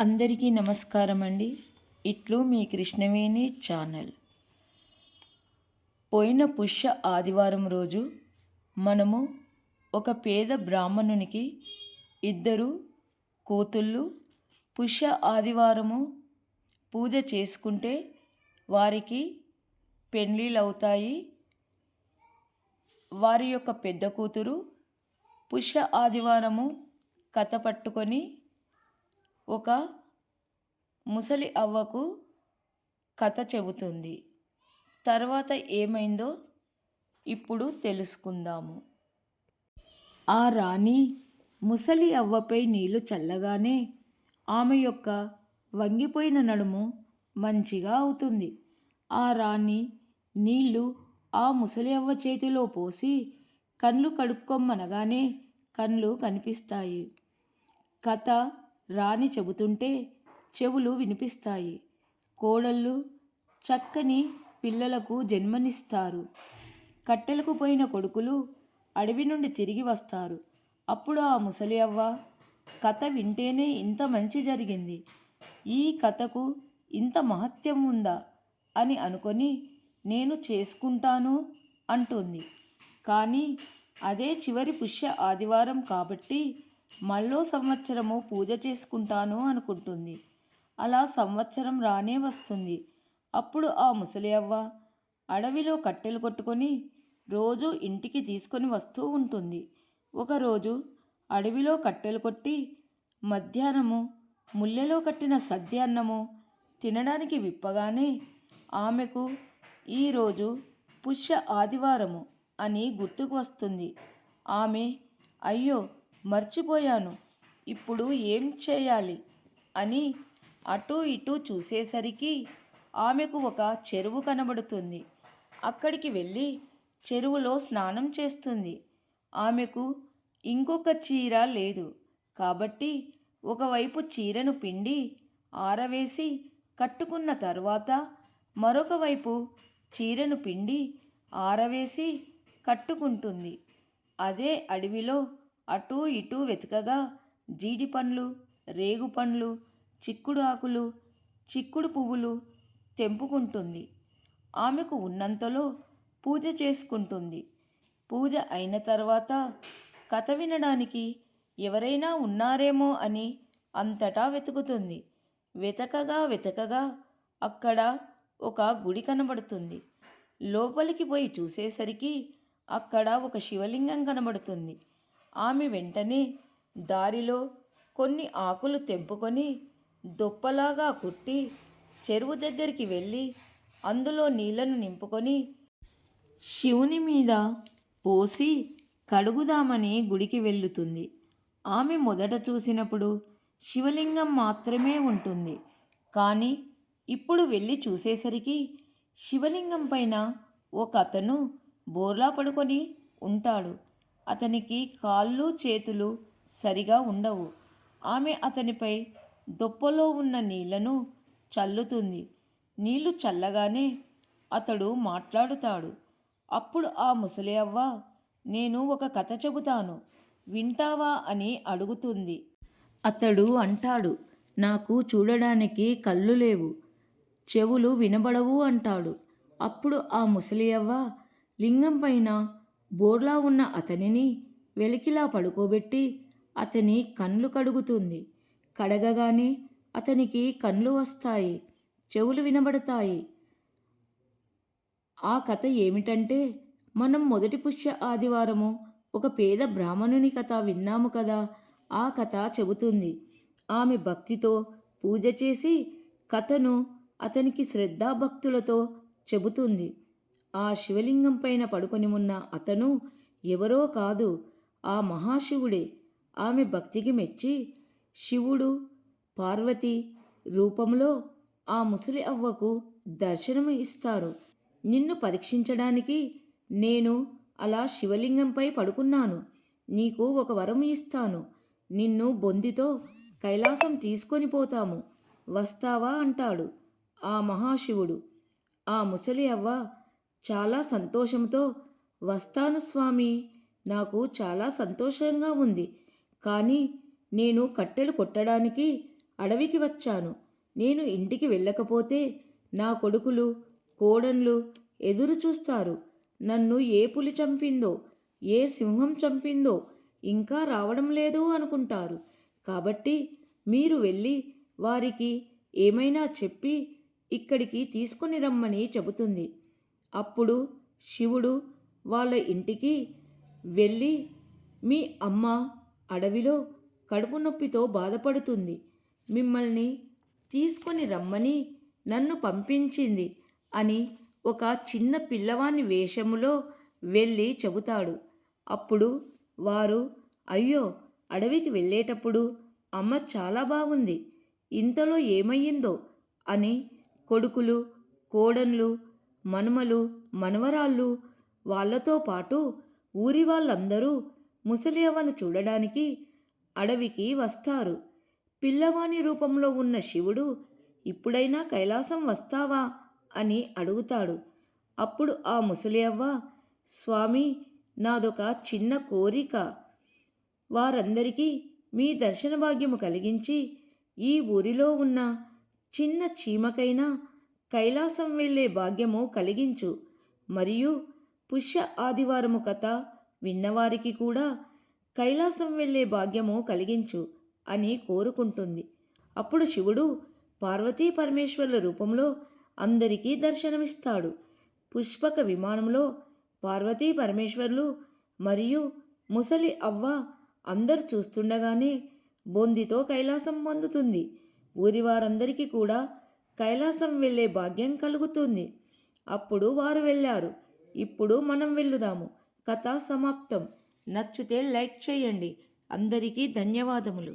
అందరికీ నమస్కారం అండి ఇట్లు మీ కృష్ణవేణి ఛానల్. పోయిన పుష్య ఆదివారం రోజు మనము ఒక పేద బ్రాహ్మణునికి ఇద్దరు కూతుళ్ళు పుష్య ఆదివారము పూజ చేసుకుంటే వారికి పెళ్ళిళ్ళు అవుతాయి వారి యొక్క పెద్ద కూతురు పుష్య ఆదివారము కథ పట్టుకొని ఒక ముసలి అవ్వకు కథ చెబుతుంది. తర్వాత ఏమైందో ఇప్పుడు తెలుసుకుందాము. ఆ రాణి ముసలి అవ్వపై నీళ్ళు చల్లగానే ఆమె యొక్క వంగిపోయిన నడుము మంచిగా అవుతుంది. ఆ రాణి నీళ్ళు ఆ ముసలి అవ్వ చేతిలో పోసి కళ్ళు కడుక్కొమ్మనగానే కళ్ళు కనిపిస్తాయి. కథ రాణి చెబుతుంటే చెవులు వినిపిస్తాయి. కోడళ్ళు చక్కని పిల్లలకు జన్మనిస్తారు. కట్టెలకు పోయిన కొడుకులు అడవి నుండి తిరిగి వస్తారు. అప్పుడు ఆ ముసలి అవ్వ కథ వింటేనే ఇంత మంచి జరిగింది. ఈ కథకు ఇంత మహత్యం ఉందా అని అనుకొని నేను చేసుకుంటాను అంటుంది. కానీ అదే చివరి పుష్య ఆదివారం కాబట్టి మళ్ళో సంవత్సరము పూజ చేసుకుంటాను అనుకుంటుంది. అలా సంవత్సరం రానే వస్తుంది. అప్పుడు ఆ ముసలి అవ్వ అడవిలో కట్టెలు కొట్టుకొని రోజు ఇంటికి తీసుకొని వస్తూ ఉంటుంది. ఒకరోజు అడవిలో కట్టెలు కొట్టి మధ్యాహ్నము ముల్లెలో కట్టిన సద్యాన్నము తినడానికి విప్పగానే ఆమెకు ఈరోజు పుష్య ఆదివారము అని గుర్తుకు వస్తుంది. ఆమె అయ్యో మర్చిపోయాను. ఇప్పుడు ఏం చేయాలి? అని అటు ఇటు చూసేసరికి ఆమెకు ఒక చెరువు కనబడుతుంది. అక్కడికి వెళ్ళి చెరువులో స్నానం చేస్తుంది. ఆమెకు ఇంకొక చీర లేదు. కాబట్టి ఒకవైపు చీరను పిండి ఆరవేసి కట్టుకున్న తర్వాత మరొక వైపు చీరను పిండి ఆరవేసి కట్టుకుంటుంది. అదే అడవిలో అటూ ఇటూ వెతకగా జీడి పండ్లు రేగు పండ్లు చిక్కుడు ఆకులు చిక్కుడు పువ్వులు తెంపుకుంటుంది. ఆమెకు ఉన్నంతలో పూజ చేసుకుంటుంది. పూజ అయిన తర్వాత కథ వినడానికి ఎవరైనా ఉన్నారేమో అని అంతటా వెతుకుతుంది. వెతకగా వెతకగా అక్కడ ఒక గుడి కనబడుతుంది. లోపలికి పోయి చూసేసరికి అక్కడ ఒక శివలింగం కనబడుతుంది. ఆమె వెంటనే దారిలో కొన్ని ఆకులు తెంపుకొని దొప్పలాగా కుట్టి చెరువు దగ్గరికి వెళ్ళి అందులో నీళ్ళను నింపుకొని శివుని మీద పోసి కడుగుదామని గుడికి వెళ్ళుతుంది. ఆమె మొదట చూసినప్పుడు శివలింగం మాత్రమే ఉంటుంది. కానీ ఇప్పుడు వెళ్ళి చూసేసరికి శివలింగం పైన ఒక అతను బోర్లా పడుకొని ఉంటాడు. అతనికి కాళ్ళు చేతులు సరిగా ఉండవు. ఆమె అతనిపై దొప్పలో ఉన్న నీళ్ళను చల్లుతుంది. నీళ్ళు చల్లగానే అతడు మాట్లాడుతాడు. అప్పుడు ఆ ముసలి అవ్వ నేను ఒక కథ చెబుతాను. వింటావా? అని అడుగుతుంది. అతడు అంటాడు నాకు చూడడానికి కళ్ళు లేవు. చెవులు వినబడవు అంటాడు. అప్పుడు ఆ ముసలి అవ్వ లింగం పైన బోర్లా ఉన్న అతనిని వెలికిలా పడుకోబెట్టి అతని కండ్లు కడుగుతుంది. కడగగానే అతనికి కండ్లు వస్తాయి చెవులు వినబడతాయి. ఆ కథ ఏమిటంటే మనం మొదటి పుష్య ఆదివారము ఒక పేద బ్రాహ్మణుని కథ విన్నాము కదా ఆ కథ చెబుతుంది. ఆమె భక్తితో పూజ చేసి కథను అతనికి శ్రద్ధాభక్తులతో చెబుతుంది. ఆ శివలింగం పైన పడుకొని ఉన్న అతను ఎవరో కాదు ఆ మహాశివుడే. ఆమె భక్తికి మెచ్చి శివుడు పార్వతి రూపంలో ఆ ముసలి అవ్వకు దర్శనము ఇస్తారు. నిన్ను పరీక్షించడానికి నేను అలా శివలింగంపై పడుకున్నాను. నీకు ఒక వరం ఇస్తాను. నిన్ను బొందితో కైలాసం తీసుకొని పోతాము. వస్తావా? అంటాడు ఆ మహాశివుడు. ఆ ముసలి అవ్వ చాలా సంతోషంతో వస్తాను స్వామి నాకు చాలా సంతోషంగా ఉంది కానీ నేను కట్టెలు కొట్టడానికి అడవికి వచ్చాను. నేను ఇంటికి వెళ్ళకపోతే నా కొడుకులు కోడన్లు ఎదురు చూస్తారు. నన్ను ఏ పులి చంపిందో ఏ సింహం చంపిందో ఇంకా రావడం లేదు అనుకుంటారు. కాబట్టి మీరు వెళ్ళి వారికి ఏమైనా చెప్పి ఇక్కడికి తీసుకొని రమ్మని చెబుతుంది. అప్పుడు శివుడు వాళ్ళ ఇంటికి వెళ్ళి మీ అమ్మ అడవిలో కడుపు నొప్పితో బాధపడుతుంది. మిమ్మల్ని తీసుకొని రమ్మని నన్ను పంపించింది అని ఒక చిన్న పిల్లవాని వేషములో వెళ్ళి చెబుతాడు. అప్పుడు వారు అయ్యో అడవికి వెళ్ళేటప్పుడు అమ్మ చాలా బాగుంది. ఇంతలో ఏమయ్యిందో అని కొడుకులు కోడన్లు మనుమలు మనవరాళ్ళు వాళ్ళతో పాటు ఊరి వాళ్ళందరూ ముసలి అవ్వను చూడడానికి అడవికి వస్తారు. పిల్లవాని రూపంలో ఉన్న శివుడు ఇప్పుడైనా కైలాసం వస్తావా? అని అడుగుతాడు. అప్పుడు ఆ ముసలి అవ్వ స్వామి నాదొక చిన్న కోరిక. వారందరికీ మీ దర్శన భాగ్యము కలిగించి ఈ ఊరిలో ఉన్న చిన్న చీమకైనా కైలాసం వెళ్ళే భాగ్యము కలిగించు. మరియు పుష్య ఆదివారము కథ విన్నవారికి కూడా కైలాసం వెళ్ళే భాగ్యము కలిగించు అని కోరుకుంటుంది. అప్పుడు శివుడు పార్వతీ పరమేశ్వర్ల రూపంలో అందరికీ దర్శనమిస్తాడు. పుష్పక విమానంలో పార్వతీ పరమేశ్వర్లు మరియు ముసలి అవ్వ అందరు చూస్తుండగానే బొందితో కైలాసం పొందుతుంది ఊరివారందరికీ కూడా కైలాసం వెళ్ళే భాగ్యం కలుగుతుంది. అప్పుడు వారు వెళ్ళారు. ఇప్పుడు మనం వెళ్ళుదాము. కథ సమాప్తం. నచ్చితే లైక్ చేయండి. అందరికీ ధన్యవాదములు.